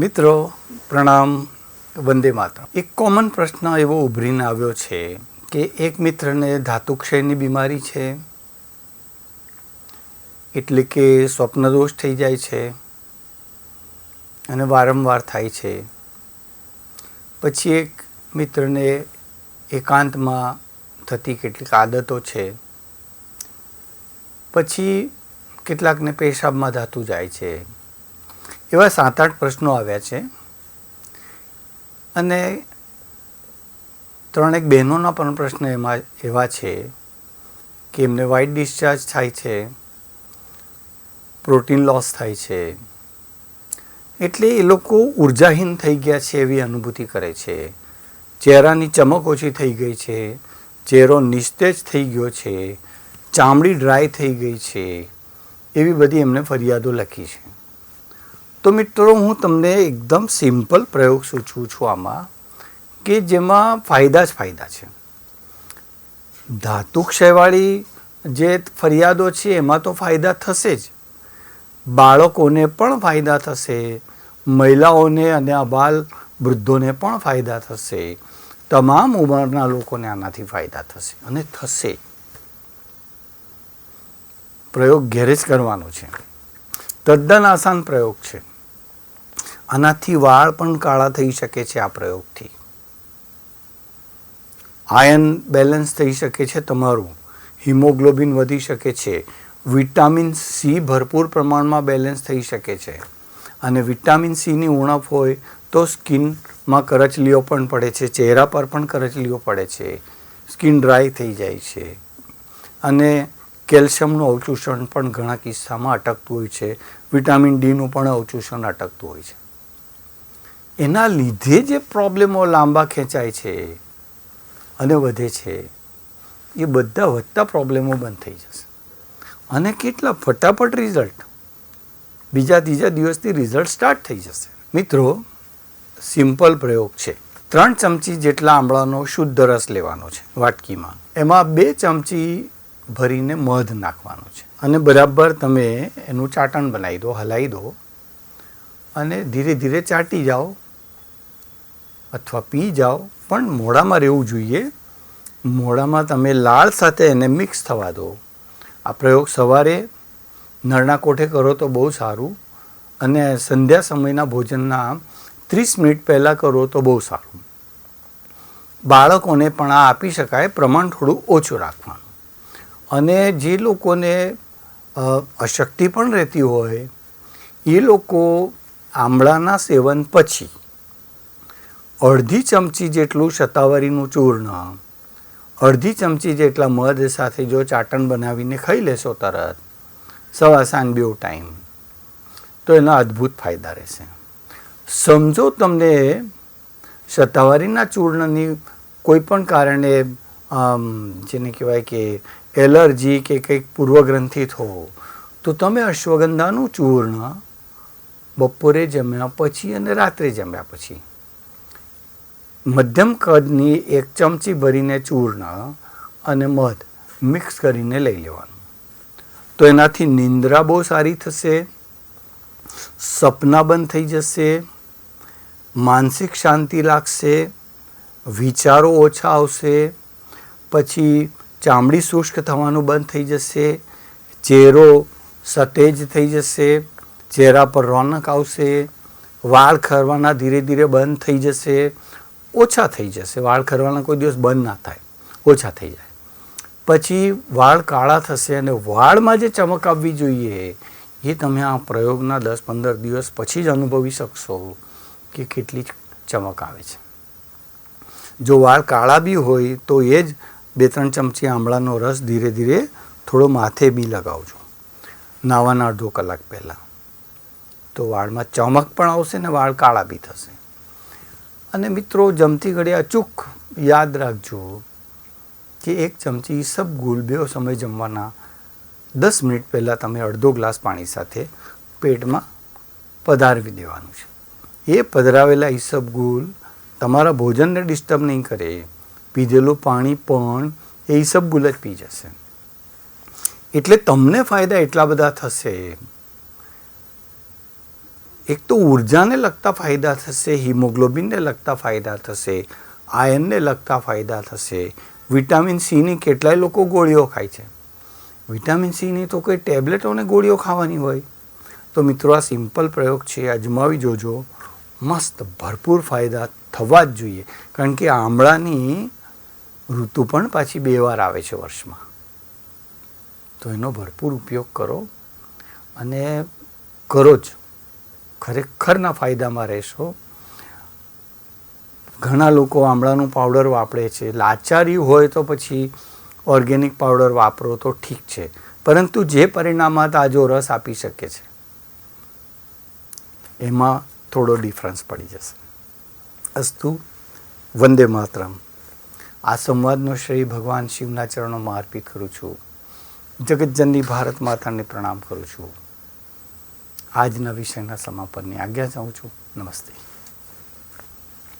મિત્રો, પ્રણામ, વંદે માતરમ. એક કોમન પ્રશ્ન એવો ઉભરીને આવ્યો છે કે એક મિત્રને ધાતુક્ષયની બીમારી છે? એટલે કે સ્વપ્નદોષ થઈ જાય છે અને વારંવાર થાય છે. પછી એક મિત્રને એકાંતમાં થતી કેટલીક આદતો છે. પછી કેટલાકને પેશાબમાં ધાતું જાય છે. એવા સાત આઠ પ્રશ્નો આવ્યા છે. અને ત્રણેક બહેનોના પણ પ્રશ્ન એમાં એવા છે કે એમને વ્હાઇટ ડિસ્ચાર્જ થાય છે પ્રોટીન લોસ થાય છે. એટલે એ લોકો ઉર્જાહીન થઈ ગયા છે એવી અનુભૂતિ કરે છે. ચહેરાની ચમક ઓછી થઈ ગઈ છે, ચહેરો નિસ્તેજ થઈ ગયો છે, ચામડી ડ્રાય થઈ ગઈ છે, એવી બધી એમને ફરિયાદો લખી છે. તો મિત્રો, હું તમને એકદમ સિમ્પલ પ્રયોગ સૂચવું છું આમાં કે જેમાં ફાયદા જ ફાયદા છે. ધાતુ ક્ષયવાળી જે ફરિયાદો છે, એમાં તો ફાયદા થશે જ. બાળકોને પણ ફાયદા થશે, મહિલાઓને અને અબાલ વૃદ્ધોને પણ ફાયદા થશે, તમામ ઉંમરના લોકોને આનાથી ફાયદા થશે અને થશે. પ્રયોગ ઘેરે જ કરવાનો છે. તદ્દન આસાન પ્રયોગ છે. આનાથી વાળ પણ કાળા થઈ શકે છે આ પ્રયોગથી. આયન બેલેન્સ થઈ શકે છે તમારું. હિમોગ્લોબિન વધી શકે છે. વિટામિન સી ભરપૂર પ્રમાણમાં બેલેન્સ થઈ શકે છે. અને વિટામિન સીની ઉણપ હોય તો સ્કિનમાં કરચલીઓ પણ પડે છે. ચહેરા પર પણ કરચલીઓ પડે છે. સ્કિન ડ્રાય થઈ જાય છે. અને કેલ્શિયમનું અવચૂષણ પણ ઘણા કિસ્સામાં અટકતું હોય છે. વિટામિન ડીનું પણ અવચૂષણ અટકતું હોય છે. એના લીધે જે પ્રોબ્લેમો લાંબા ખેંચાય છે અને વધે છે, એ બધા વધતા પ્રોબ્લેમો બંધ થઈ જશે. અને કેટલા ફટાફટ રિઝલ્ટ બીજા ત્રીજા દિવસથી રિઝલ્ટ સ્ટાર્ટ થઈ જશે. મિત્રો સિમ્પલ પ્રયોગ છે. ત્રણ ચમચી જેટલા આંબળાનો શુદ્ધ રસ લેવાનો છે વાટકીમાં. એમાં બે ચમચી ભરીને મધ નાખવાનો છે. અને બરાબર તમે એનું ચાટણ બનાવી દો, હલાવી દો. અને ધીરે ધીરે ચાટી જાઓ. અથવા પી જાઓ. પણ મોઢામાં રહેવું જોઈએ. મોઢામાં તમે લાળ સાથે એને મિક્સ થવા દો. આ પ્રયોગ સવારે નળના કોઠે કરો તો બહુ સારું અને સંધ્યા સમયના ભોજનના ત્રીસ મિનિટ પહેલાં કરો તો બહુ સારું. બાળકોને પણ આ આપી શકાય, પ્રમાણ થોડું ઓછું રાખવાનું. અને જે લોકોને અશક્તિ પણ રહેતી હોય, એ લોકો આમળાના સેવન પછી અડધી ચમચી જેટલું શતાવરીનું ચૂર્ણ. અડધી ચમચી જેટલા મધ સાથે જો ચાટણ બનાવીને ખાઈ લેશો તરત. સવા સાંજ બેવ ટાઈમ. તો એના અદ્ભુત ફાયદા રહેશે. સમજો તમને સત્તાવારીના ચૂર્ણની કોઈ પણ કારણે જેને કહેવાય કે એલર્જી કે કંઈક પૂર્વગ્રંથિત હો તો તમે અશ્વગંધાનું ચૂર્ણ બપોરે જમ્યા પછી અને રાત્રે જમ્યા પછી મધ્યમ કદની એક ચમચી ભરીને ચૂર્ણ અને મધ મિક્સ કરીને લઈ લેવાનું. તો એનાથી નિંદ્રા બહુ સારી થશે, સપના બંધ થઈ જશે, માનસિક શાંતિ લાગશે, વિચારો ઓછા આવશે, પછી ચામડી શુષ્ક થવાનું બંધ થઈ જશે, ચહેરો સતેજ થઈ જશે, ચહેરા પર રોનક આવશે, વાળ ખરવાના ધીરે ધીરે બંધ થઈ જશે ઓછા થઈ જશે. વાળ ખરવાના કોઈ દિવસ બંધ ના થાય. ઓછા થઈ જાય. પછી વાળ કાળા થશે અને વાળમાં જે ચમક આવવી જોઈએ, એ તમે આ પ્રયોગના દસ પંદર દિવસ પછી જ અનુભવી શકશો કે કેટલી ચમક આવે છે. જો વાળ કાળા બી હોય, તો એ જ બે ત્રણ ચમચી આમળાનો રસ ધીરે ધીરે થોડો માથે બી લગાવજો. નાવાના અડધો કલાક પહેલાં. તો વાળમાં ચમક પણ આવશે ને વાળ કાળા બી થશે. અને મિત્રો જમતી ઘડી અચૂક યાદ રાખજો કે એક ચમચી ઈસબગુલ બે સમય જમવાના દસ મિનિટ પહેલાં તમે અડધો ગ્લાસ પાણી સાથે પેટમાં પધારવી દેવાનું છે. એ પધરાવેલા ઈસબગુલ તમારા ભોજનને ડિસ્ટર્બ નહીં કરે. પીધેલું પાણી પણ એ ઈસબગુલ જ પી જશે. એટલે તમને ફાયદા એટલા બધા થશે. એક તો ઉર્જાને લગતા ફાયદા થશે, હિમોગ્લોબિનને લગતા ફાયદા થશે, આયનને લગતા ફાયદા થશે. વિટામિન સીની કેટલાય લોકો ગોળીઓ ખાય છે. વિટામિન સીની તો કોઈ ટેબ્લેટોને ગોળીઓ ખાવાની હોય. તો મિત્રો, આ સિમ્પલ પ્રયોગ છે અજમાવી જોજો. મસ્ત ભરપૂર ફાયદા થવા જ જોઈએ. કારણ કે આમળાની ઋતુ પણ પાછી બે વાર આવે છે વર્ષમાં. તો એનો ભરપૂર ઉપયોગ કરો અને કરો જ. ખરેખરના ફાયદામાં રહેશો. ઘણા લોકો આમળાનું પાવડર વાપરે છે. લાચારી હોય તો પછી ઓર્ગેનિક પાવડર વાપરો તો ઠીક છે. પરંતુ જે પરિણામાત આજો રસ આપી શકે છે, એમાં થોડો ડિફરન્સ પડી જશે. અસ્તુ વંદે માતરમ. આ સંવાદનો શ્રેય ભગવાન શિવના ચરણોમાં અર્પિત કરું છું. જગતજનની ભારત માતાને પ્રણામ કરું છું. આજના વિષયના સમાપનની આજ્ઞા ચાહું છું. નમસ્તે.